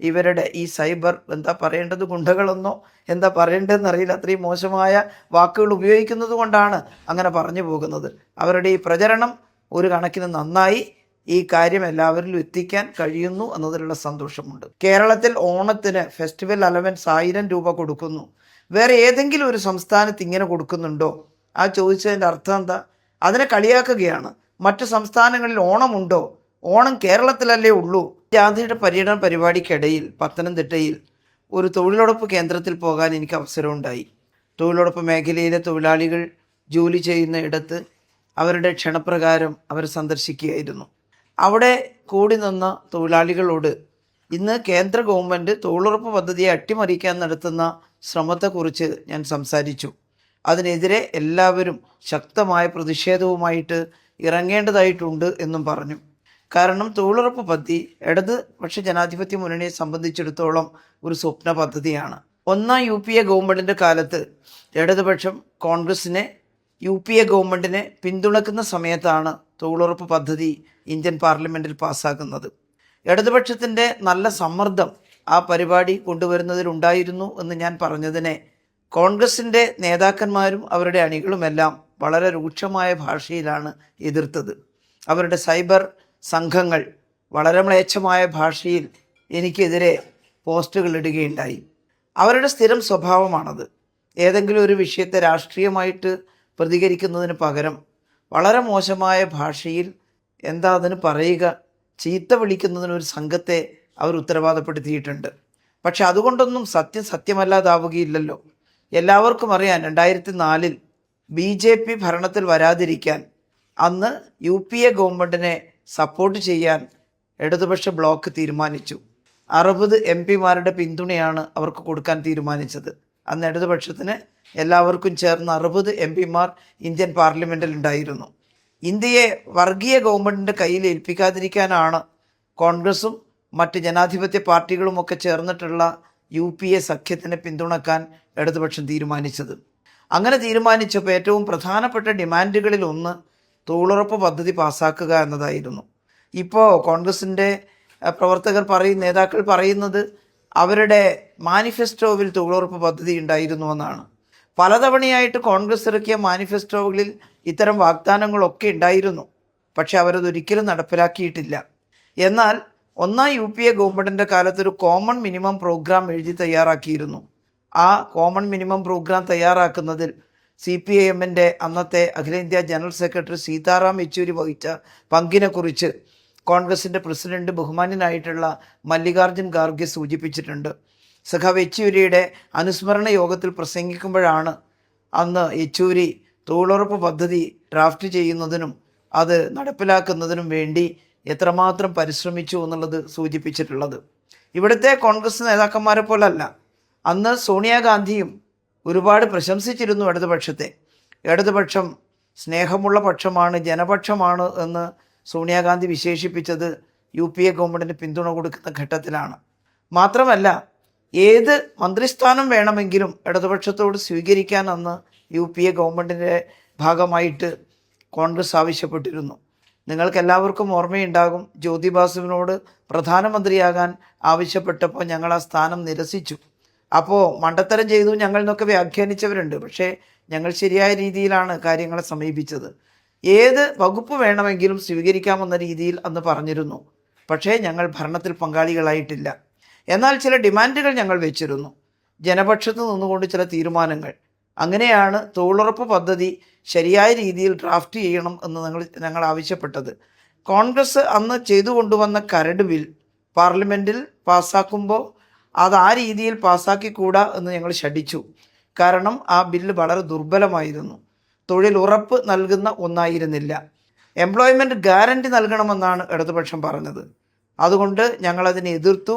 ഇവരുടെ ഈ സൈബർ എന്താ പറയേണ്ടത്? ഗുണ്ടകളെന്നോ എന്താ പറയേണ്ടതെന്ന് അറിയില്ല അത്രയും മോശമായ വാക്കുകൾ ഉപയോഗിക്കുന്നത് കൊണ്ടാണ് അങ്ങനെ പറഞ്ഞു പോകുന്നത്. അവരുടെ ഈ പ്രചരണം ഒരു കണക്കിന് നന്നായി ഈ കാര്യം എല്ലാവരിലും എത്തിക്കാൻ കഴിയുന്നു എന്നതിലുള്ള സന്തോഷമുണ്ട്. കേരളത്തിൽ ഓണത്തിന് ഫെസ്റ്റിവൽ അലവൻസ് ആയിരം രൂപ കൊടുക്കുന്നു. വേറെ ഏതെങ്കിലും ഒരു സംസ്ഥാനത്ത് ഇങ്ങനെ കൊടുക്കുന്നുണ്ടോ? ആ ചോദിച്ചതിന്റെ അർത്ഥം എന്താ? അതിനെ കളിയാക്കുകയാണ്. മറ്റു സംസ്ഥാനങ്ങളിൽ ഓണമുണ്ടോ? ഓണം കേരളത്തിലല്ലേ ഉള്ളൂ. ജാഥയുടെ പര്യടന പരിപാടിക്കിടയിൽ പത്തനംതിട്ടയിൽ ഒരു തൊഴിലുറപ്പ് കേന്ദ്രത്തിൽ പോകാൻ എനിക്ക് അവസരമുണ്ടായി. തൊഴിലുറപ്പ് മേഖലയിലെ തൊഴിലാളികൾ ജോലി ചെയ്യുന്ന ഇടത്ത് അവരുടെ ക്ഷണപ്രകാരം അവർ സന്ദർശിക്കുകയായിരുന്നു. അവിടെ കൂടി നിന്ന തൊഴിലാളികളോട് ഇന്ന് കേന്ദ്ര ഗവൺമെന്റ് തൊഴിലുറപ്പ് പദ്ധതിയെ അട്ടിമറിക്കാൻ നടത്തുന്ന ശ്രമത്തെക്കുറിച്ച് ഞാൻ സംസാരിച്ചു. അതിനെതിരെ എല്ലാവരും ശക്തമായ പ്രതിഷേധവുമായിട്ട് ഇറങ്ങേണ്ടതായിട്ടുണ്ട് എന്നും പറഞ്ഞു. കാരണം തൊഴിലുറപ്പ് പദ്ധതി ഇടത് പക്ഷെ ജനാധിപത്യ മുന്നണിയെ സംബന്ധിച്ചിടത്തോളം ഒരു സ്വപ്ന പദ്ധതിയാണ്. ഒന്നാം യു പി എ ഗവൺമെന്റിന്റെ കാലത്ത് ഇടതുപക്ഷം കോൺഗ്രസിനെ യു പി എ ഗവൺമെന്റിനെ പിന്തുണക്കുന്ന സമയത്താണ് തൊഴിലുറപ്പ് പദ്ധതി ഇന്ത്യൻ പാർലമെന്റിൽ പാസ്സാക്കുന്നത് ഇടതുപക്ഷത്തിന്റെ നല്ല സമ്മർദ്ദം ആ പരിപാടി കൊണ്ടുവരുന്നതിലുണ്ടായിരുന്നു എന്ന് ഞാൻ പറഞ്ഞതിനെ കോൺഗ്രസിന്റെ നേതാക്കന്മാരും അവരുടെ അണികളുമെല്ലാം വളരെ രൂക്ഷമായ ഭാഷയിലാണ് എതിർത്തത്. അവരുടെ സൈബർ സംഘങ്ങൾ വളരെ മ്ലേച്ഛമായ ഭാഷയിൽ എനിക്കെതിരെ പോസ്റ്റുകൾ ഇടുകയുണ്ടായി. അവരുടെ സ്ഥിരം സ്വഭാവമാണത്. ഏതെങ്കിലും ഒരു വിഷയത്തെ രാഷ്ട്രീയമായിട്ട് പ്രതികരിക്കുന്നതിന് പകരം വളരെ മോശമായ ഭാഷയിൽ എന്താ അതിന് പറയുക ചീത്ത വിളിക്കുന്നതിന് ഒരു സംഘത്തെ അവർ ഉത്തരവാദപ്പെടുത്തിയിട്ടുണ്ട്. പക്ഷെ അതുകൊണ്ടൊന്നും സത്യം സത്യമല്ലാതാവുകയില്ലല്ലോ. എല്ലാവർക്കും അറിയാം രണ്ടായിരത്തി നാലിൽ ബി ജെ പി ഭരണത്തിൽ വരാതിരിക്കാൻ അന്ന് യു പി എ ഗവൺമെന്റിനെ സപ്പോർട്ട് ചെയ്യാൻ ഇടതുപക്ഷ ബ്ലോക്ക് തീരുമാനിച്ചു. അറുപത് എം പിമാരുടെ പിന്തുണയാണ് അവർക്ക് കൊടുക്കാൻ തീരുമാനിച്ചത്. അന്ന് ഇടതുപക്ഷത്തിന് എല്ലാവർക്കും ചേർന്ന് അറുപത് എം പിമാർ ഇന്ത്യൻ പാർലമെന്റിൽ ഉണ്ടായിരുന്നു. ഇന്ത്യയെ വർഗീയ ഗവൺമെന്റിന്റെ കയ്യിൽ ഏൽപ്പിക്കാതിരിക്കാനാണ് കോൺഗ്രസും മറ്റ് ജനാധിപത്യ പാർട്ടികളുമൊക്കെ ചേർന്നിട്ടുള്ള യു പി എ സഖ്യത്തിനെ പിന്തുണക്കാൻ ഇടതുപക്ഷം തീരുമാനിച്ചത്. അങ്ങനെ തീരുമാനിച്ചപ്പോൾ ഏറ്റവും പ്രധാനപ്പെട്ട ഡിമാൻഡുകളിൽ ഒന്ന് തൊഴിലുറപ്പ് പദ്ധതി പാസ്സാക്കുക എന്നതായിരുന്നു. ഇപ്പോൾ കോൺഗ്രസിന്റെ പ്രവർത്തകർ പറയും നേതാക്കൾ പറയുന്നത് അവരുടെ മാനിഫെസ്റ്റോവിൽ തൊഴിലുറപ്പ് പദ്ധതി ഉണ്ടായിരുന്നു എന്നാണ്. പലതവണയായിട്ട് കോൺഗ്രസ് ഇറക്കിയ മാനിഫെസ്റ്റോകളിൽ ഇത്തരം വാഗ്ദാനങ്ങളൊക്കെ ഉണ്ടായിരുന്നു. പക്ഷെ അവരതൊരിക്കലും നടപ്പിലാക്കിയിട്ടില്ല. എന്നാൽ ഒന്നാം യു പി എ ഗവൺമെന്റിന്റെ കാലത്ത് ഒരു കോമൺ മിനിമം പ്രോഗ്രാം എഴുതി തയ്യാറാക്കിയിരുന്നു. ആ കോമൺ മിനിമം പ്രോഗ്രാം തയ്യാറാക്കുന്നതിൽ സി പി ഐ എമ്മിന്റെ അന്നത്തെ അഖിലേന്ത്യാ ജനറൽ സെക്രട്ടറി സീതാറാം യെച്ചൂരി വഹിച്ച പങ്കിനെക്കുറിച്ച് കോൺഗ്രസിന്റെ പ്രസിഡന്റ് ബഹുമാന്യനായിട്ടുള്ള മല്ലികാർജുൻ ഖാർഗെ സൂചിപ്പിച്ചിട്ടുണ്ട്. സഖാവ് യെച്ചൂരിയുടെ അനുസ്മരണ യോഗത്തിൽ പ്രസംഗിക്കുമ്പോഴാണ് അന്ന് യെച്ചൂരി തൊഴിലുറപ്പ് പദ്ധതി ഡ്രാഫ്റ്റ് ചെയ്യുന്നതിനും അത് നടപ്പിലാക്കുന്നതിനും വേണ്ടി എത്രമാത്രം പരിശ്രമിച്ചു എന്നുള്ളത് സൂചിപ്പിച്ചിട്ടുള്ളത്. ഇവിടുത്തെ കോൺഗ്രസ് നേതാക്കന്മാരെ പോലല്ല. അന്ന് സോണിയാഗാന്ധിയും ഒരുപാട് പ്രശംസിച്ചിരുന്നു ഇടതുപക്ഷത്തെ. ഇടതുപക്ഷം സ്നേഹമുള്ള പക്ഷമാണ് ജനപക്ഷമാണ് എന്ന് സോണിയാഗാന്ധി വിശേഷിപ്പിച്ചത് യു പി എ ഗവൺമെന്റിന് പിന്തുണ കൊടുക്കുന്ന ഘട്ടത്തിലാണ്. മാത്രമല്ല ഏത് മന്ത്രിസ്ഥാനം വേണമെങ്കിലും ഇടതുപക്ഷത്തോട് സ്വീകരിക്കാൻ അന്ന് യു പി എ ഗവൺമെന്റിന്റെ ഭാഗമായിട്ട് കോൺഗ്രസ് ആവശ്യപ്പെട്ടിരുന്നു. നിങ്ങൾക്കെല്ലാവർക്കും ഓർമ്മയുണ്ടാകും ജ്യോതിബാസുവിനോട് പ്രധാനമന്ത്രിയാകാൻ ആവശ്യപ്പെട്ടപ്പോൾ ഞങ്ങൾ ആ സ്ഥാനം നിരസിച്ചു. അപ്പോൾ മണ്ടത്തരം ചെയ്തു ഞങ്ങൾ എന്നൊക്കെ വ്യാഖ്യാനിച്ചവരുണ്ട്. പക്ഷേ ഞങ്ങൾ ശരിയായ രീതിയിലാണ് കാര്യങ്ങളെ സമീപിച്ചത്. ഏത് വകുപ്പ് വേണമെങ്കിലും സ്വീകരിക്കാമെന്ന രീതിയിൽ അന്ന് പറഞ്ഞിരുന്നു. പക്ഷേ ഞങ്ങൾ ഭരണത്തിൽ പങ്കാളികളായിട്ടില്ല. എന്നാൽ ചില ഡിമാൻഡുകൾ ഞങ്ങൾ വെച്ചിരുന്നു. ജനപക്ഷത്ത് നിന്നുകൊണ്ട് ചില തീരുമാനങ്ങൾ. അങ്ങനെയാണ് തൊഴിലുറപ്പ് പദ്ധതി ശരിയായ രീതിയിൽ ഡ്രാഫ്റ്റ് ചെയ്യണം എന്ന് ഞങ്ങൾ ഞങ്ങൾ ആവശ്യപ്പെട്ടത്. കോൺഗ്രസ് അന്ന് ചെയ്തു കൊണ്ടുവന്ന കരട് ബിൽ പാർലമെന്റിൽ പാസ്സാക്കുമ്പോൾ അത് ആ രീതിയിൽ പാസ്സാക്കിക്കൂടാ എന്ന് ഞങ്ങൾ ശഠിച്ചു. കാരണം ആ ബില്ല് വളരെ ദുർബലമായിരുന്നു. തൊഴിൽ ഉറപ്പ് നൽകുന്ന ഒന്നായിരുന്നില്ല. എംപ്ലോയ്മെന്റ് ഗ്യാരണ്ടി നൽകണമെന്നാണ് ഇടതുപക്ഷം പറഞ്ഞത്. അതുകൊണ്ട് ഞങ്ങളതിനെ എതിർത്തു.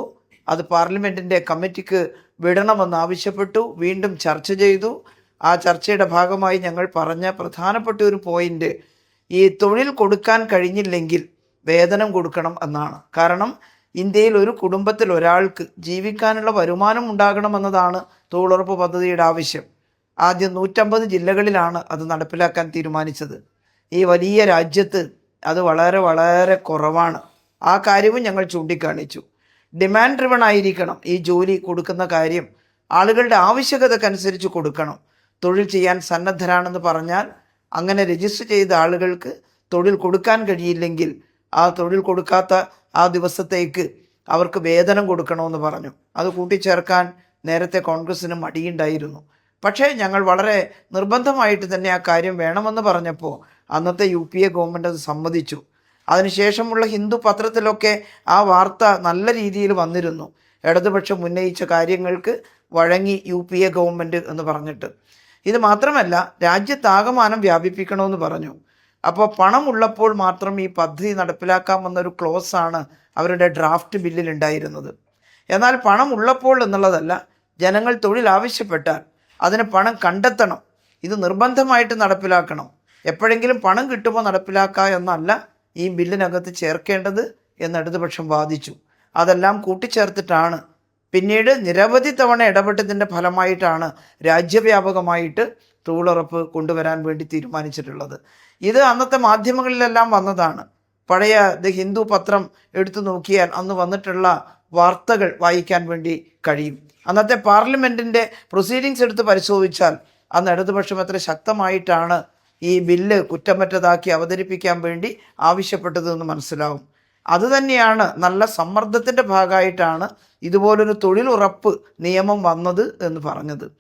അത് പാർലമെന്റിന്റെ കമ്മിറ്റിക്ക് വിടണമെന്ന് ആവശ്യപ്പെട്ടു. വീണ്ടും ചർച്ച ചെയ്തു. ആ ചർച്ചയുടെ ഭാഗമായി ഞങ്ങൾ പറഞ്ഞ പ്രധാനപ്പെട്ട ഒരു പോയിന്റ് ഈ തൊഴിൽ കൊടുക്കാൻ കഴിഞ്ഞില്ലെങ്കിൽ വേതനം കൊടുക്കണം എന്നാണ്. കാരണം ഇന്ത്യയിൽ ഒരു കുടുംബത്തിൽ ഒരാൾക്ക് ജീവിക്കാനുള്ള വരുമാനം ഉണ്ടാകണമെന്നതാണ് തൊഴിലുറപ്പ് പദ്ധതിയുടെ ആവശ്യം. ആദ്യം നൂറ്റമ്പത് ജില്ലകളിലാണ് അത് നടപ്പിലാക്കാൻ തീരുമാനിച്ചത്. ഈ വലിയ രാജ്യത്ത് അത് വളരെ വളരെ കുറവാണ്. ആ കാര്യവും ഞങ്ങൾ ചൂണ്ടിക്കാണിച്ചു. ഡിമാൻഡ് ഡ്രിവൺ ആയിരിക്കണം ഈ ജോലി കൊടുക്കുന്ന കാര്യം. ആളുകളുടെ ആവശ്യകതക്കനുസരിച്ച് കൊടുക്കണം. തൊഴിൽ ചെയ്യാൻ സന്നദ്ധരാണെന്ന് പറഞ്ഞാൽ അങ്ങനെ രജിസ്റ്റർ ചെയ്ത ആളുകൾക്ക് തൊഴിൽ കൊടുക്കാൻ കഴിയില്ലെങ്കിൽ ആ തൊഴിൽ കൊടുക്കാത്ത ആ ദിവസത്തേക്ക് അവർക്ക് വേതനം കൊടുക്കണമെന്ന് പറഞ്ഞു. അത് കൂട്ടിച്ചേർക്കാൻ നേരത്തെ കോൺഗ്രസ്സിന് മടിയുണ്ടായിരുന്നു. പക്ഷേ ഞങ്ങൾ വളരെ നിർബന്ധമായിട്ട് തന്നെ ആ കാര്യം വേണമെന്ന് പറഞ്ഞപ്പോൾ അന്നത്തെ യു പി എ ഗവൺമെന്റ് അത് സമ്മതിച്ചു. അതിനുശേഷമുള്ള ഹിന്ദു പത്രത്തിലൊക്കെ ആ വാർത്ത നല്ല രീതിയിൽ വന്നിരുന്നു. ഇടതുപക്ഷം ഉന്നയിച്ച കാര്യങ്ങൾക്ക് വഴങ്ങി യു പി എ ഗവൺമെന്റ് എന്ന് പറഞ്ഞിട്ട്. ഇത് മാത്രമല്ല രാജ്യത്താകമാനം വ്യാപിപ്പിക്കണമെന്ന് പറഞ്ഞു. അപ്പോൾ പണമുള്ളപ്പോൾ മാത്രം ഈ പദ്ധതി നടപ്പിലാക്കാമെന്നൊരു ക്ലോസ് ആണ് അവരുടെ ഡ്രാഫ്റ്റ് ബില്ലിൽ ഉണ്ടായിരുന്നത്. എന്നാൽ പണം ഉള്ളപ്പോൾ എന്നുള്ളതല്ല ജനങ്ങൾ തൊഴിൽ ആവശ്യപ്പെട്ടാൽ അതിന് പണം കണ്ടെത്തണം. ഇത് നിർബന്ധമായിട്ട് നടപ്പിലാക്കണം. എപ്പോഴെങ്കിലും പണം കിട്ടുമ്പോൾ നടപ്പിലാക്കുക എന്നല്ല ഈ ബില്ലിനകത്ത് ചേർക്കേണ്ടത് എന്ന് ഇടതുപക്ഷം വാദിച്ചു. അതെല്ലാം കൂട്ടിച്ചേർത്തിട്ടാണ്. പിന്നീട് നിരവധി തവണ ഇടപെട്ടതിന്റെ ഫലമായിട്ടാണ് രാജ്യവ്യാപകമായിട്ട് തൊഴിലുറപ്പ് കൊണ്ടുവരാൻ വേണ്ടി തീരുമാനിച്ചിട്ടുള്ളത്. ഇത് അന്നത്തെ മാധ്യമങ്ങളിലെല്ലാം വന്നതാണ്. പഴയ ദ ഹിന്ദു പത്രം എടുത്തു നോക്കിയാൽ അന്ന് വന്നിട്ടുള്ള വാർത്തകൾ വായിക്കാൻ വേണ്ടി കഴിയും. അന്നത്തെ പാർലമെന്റിന്റെ പ്രൊസീഡിങ്സ് എടുത്ത് പരിശോധിച്ചാൽ അന്ന് ഇടതുപക്ഷം എത്ര ശക്തമായിട്ടാണ് ഈ ബില്ല് കുറ്റമറ്റതാക്കി അവതരിപ്പിക്കാൻ വേണ്ടി ആവശ്യപ്പെട്ടതെന്ന് മനസ്സിലാവും. അതുതന്നെയാണ് നല്ല സമ്മർദ്ദത്തിന്റെ ഭാഗമായിട്ടാണ് ഇതുപോലൊരു തൊഴിലുറപ്പ് നിയമം വന്നത് എന്ന് പറഞ്ഞത്.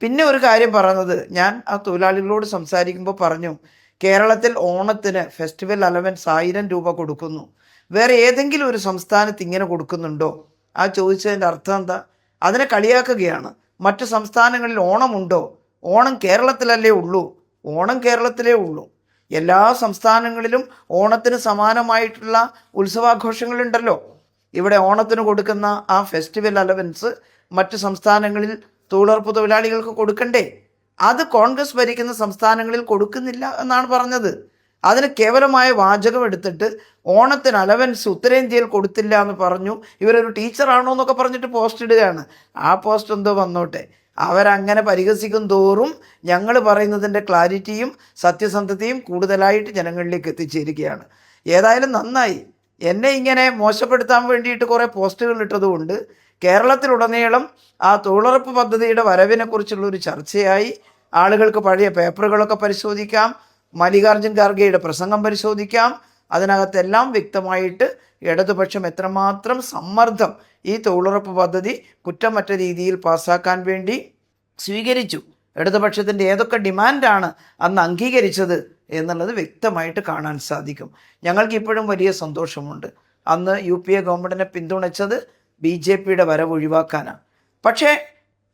പിന്നെ ഒരു കാര്യം പറഞ്ഞത് ഞാൻ ആ തൊഴിലാളികളോട് സംസാരിക്കുമ്പോൾ പറഞ്ഞു കേരളത്തിൽ ഓണത്തിന് ഫെസ്റ്റിവൽ അലവൻസ് ആയിരം രൂപ കൊടുക്കുന്നു. വേറെ ഏതെങ്കിലും ഒരു സംസ്ഥാനത്ത് ഇങ്ങനെ കൊടുക്കുന്നുണ്ടോ? ആ ചോദിച്ചതിന്റെ അർത്ഥം എന്താ? അതിനെ കളിയാക്കുകയാണ്. മറ്റു സംസ്ഥാനങ്ങളിൽ ഓണമുണ്ടോ? ഓണം കേരളത്തിലല്ലേ ഉള്ളൂ. ഓണം കേരളത്തിലേ ഉള്ളൂ. എല്ലാ സംസ്ഥാനങ്ങളിലും ഓണത്തിന് സമാനമായിട്ടുള്ള ഉത്സവാഘോഷങ്ങളുണ്ടല്ലോ. ഇവിടെ ഓണത്തിന് കൊടുക്കുന്ന ആ ഫെസ്റ്റിവൽ അലവൻസ് മറ്റ് സംസ്ഥാനങ്ങളിൽ തൊഴിലുറപ്പ് തൊഴിലാളികൾക്ക് കൊടുക്കണ്ടേ? അത് കോൺഗ്രസ് ഭരിക്കുന്ന സംസ്ഥാനങ്ങളിൽ കൊടുക്കുന്നില്ല എന്നാണ് പറഞ്ഞത്. അതിന് കേവലമായ വാചകം എടുത്തിട്ട് ഓണത്തിന് അലവൻസ് ഉത്തരേന്ത്യയിൽ കൊടുത്തില്ല എന്ന് പറഞ്ഞു. ഇവരൊരു ടീച്ചറാണോ എന്നൊക്കെ പറഞ്ഞിട്ട് പോസ്റ്റ് ഇടുകയാണ്. ആ പോസ്റ്റ് എന്തോ വന്നോട്ടെ. അവരങ്ങനെ പരിഹസിക്കും തോറും ഞങ്ങൾ പറയുന്നതിന്റെ ക്ലാരിറ്റിയും സത്യസന്ധതയും കൂടുതലായിട്ട് ജനങ്ങളിലേക്ക് എത്തിച്ചേരുകയാണ്. ഏതായാലും നന്നായി. എന്നെ ഇങ്ങനെ മോശപ്പെടുത്താൻ വേണ്ടിയിട്ട് കുറേ പോസ്റ്റുകൾ ഇട്ടതുകൊണ്ട് കേരളത്തിലുടനീളം ആ തൊഴിലുറപ്പ് പദ്ധതിയുടെ വരവിനെക്കുറിച്ചുള്ള ഒരു ചർച്ചയായി. ആളുകൾക്ക് പഴയ പേപ്പറുകളൊക്കെ പരിശോധിക്കാം. മല്ലികാർജുൻ ഖാർഗെയുടെ പ്രസംഗം പരിശോധിക്കാം. അതിനകത്തെല്ലാം വ്യക്തമായിട്ട് ഇടതുപക്ഷം എത്രമാത്രം സമ്മർദ്ദം ഈ തൊഴിലുറപ്പ് പദ്ധതി കുറ്റമറ്റ രീതിയിൽ പാസ്സാക്കാൻ വേണ്ടി സ്വീകരിച്ചു. ഇടതുപക്ഷത്തിന്റെ ഏതൊക്കെ ഡിമാൻഡാണ് അന്ന് അംഗീകരിച്ചത് എന്നുള്ളത് വ്യക്തമായിട്ട് കാണാൻ സാധിക്കും. ഞങ്ങൾക്ക് ഇപ്പോഴും വലിയ സന്തോഷമുണ്ട്. അന്ന് യു പി എ ഗവൺമെന്റിനെ പിന്തുണച്ചത് ബി ജെ പിയുടെ വരവ് ഒഴിവാക്കാനാണ് പക്ഷേ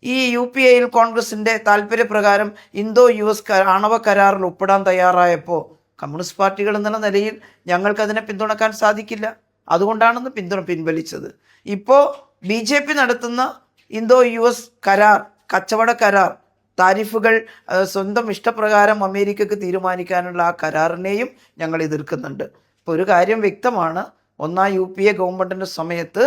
ഈ യു പി എയിൽ കോൺഗ്രസിന്റെ താല്പര്യപ്രകാരം ഇന്തോ യു എസ് ആണവ കരാറിൽ ഒപ്പിടാൻ തയ്യാറായപ്പോൾ കമ്മ്യൂണിസ്റ്റ് പാർട്ടികൾ എന്നുള്ള നിലയിൽ ഞങ്ങൾക്കതിനെ പിന്തുണക്കാൻ സാധിക്കില്ല. അതുകൊണ്ടാണെന്ന് പിന്തുണ പിൻവലിച്ചത്. ഇപ്പോൾ ബി ജെ പി നടത്തുന്ന ഇന്തോ യു എസ് കരാർ കച്ചവട കരാർ താരിഫുകൾ സ്വന്തം ഇഷ്ടപ്രകാരം അമേരിക്കക്ക് തീരുമാനിക്കാനുള്ള ആ കരാറിനെയും ഞങ്ങൾ എതിർക്കുന്നുണ്ട്. ഇപ്പോൾ ഒരു കാര്യം വ്യക്തമാണ്. ഒന്നാം യു പി എ ഗവൺമെന്റിന്റെ സമയത്ത്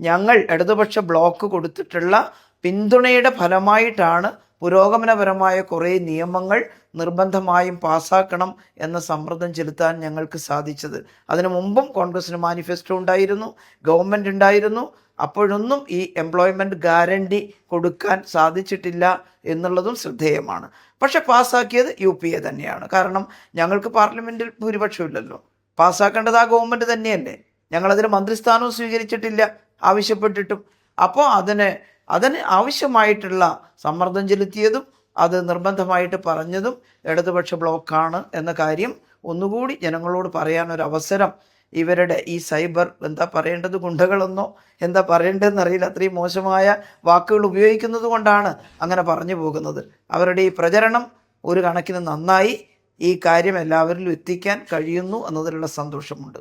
ഞങ്ങൾ ഇടതുപക്ഷ ബ്ലോക്ക് കൊടുത്തിട്ടുള്ള പിന്തുണയുടെ ഫലമായിട്ടാണ് പുരോഗമനപരമായ കുറേ നിയമങ്ങൾ നിർബന്ധമായും പാസ്സാക്കണം എന്ന സമ്മർദ്ദം ചെലുത്താൻ ഞങ്ങൾക്ക് സാധിച്ചത്. അതിനു മുമ്പും കോൺഗ്രസിന് മാനിഫെസ്റ്റോ ഉണ്ടായിരുന്നു ഗവൺമെന്റ് ഉണ്ടായിരുന്നു. അപ്പോഴൊന്നും ഈ എംപ്ലോയ്മെന്റ് ഗ്യാരണ്ടി കൊടുക്കാൻ സാധിച്ചിട്ടില്ല എന്നുള്ളതും ശ്രദ്ധേയമാണ്. പക്ഷെ പാസ്സാക്കിയത് യു പി എ തന്നെയാണ്. കാരണം ഞങ്ങൾക്ക് പാർലമെന്റിൽ ഭൂരിപക്ഷമില്ലല്ലോ. പാസ്സാക്കേണ്ടത് ആ ഗവൺമെന്റ് തന്നെയല്ലേ? ഞങ്ങളതിന് മന്ത്രിസ്ഥാനവും സ്വീകരിച്ചിട്ടില്ല. ആവശ്യപ്പെട്ടിട്ടും. അപ്പോൾ അതിന് അതിന് ആവശ്യമായിട്ടുള്ള സമ്മർദ്ദം ചെലുത്തിയതും അത് നിർബന്ധമായിട്ട് പറഞ്ഞതും ഇടതുപക്ഷ ബ്ലോക്കാണ് എന്ന കാര്യം ഒന്നുകൂടി ജനങ്ങളോട് പറയാനൊരു അവസരം ഇവരുടെ ഈ സൈബർ എന്താ പറയേണ്ടത് ഗുണ്ടകളെന്നോ എന്താ പറയേണ്ടതെന്ന് അറിയില്ല. അത്രയും മോശമായ വാക്കുകൾ ഉപയോഗിക്കുന്നത് കൊണ്ടാണ് അങ്ങനെ പറഞ്ഞു പോകുന്നത്. അവരുടെ ഈ പ്രചരണം ഒരു കണക്കിന് നന്നായി ഈ കാര്യം എല്ലാവരിലും എത്തിക്കാൻ കഴിയുന്നു എന്നതിലുള്ള സന്തോഷമുണ്ട്.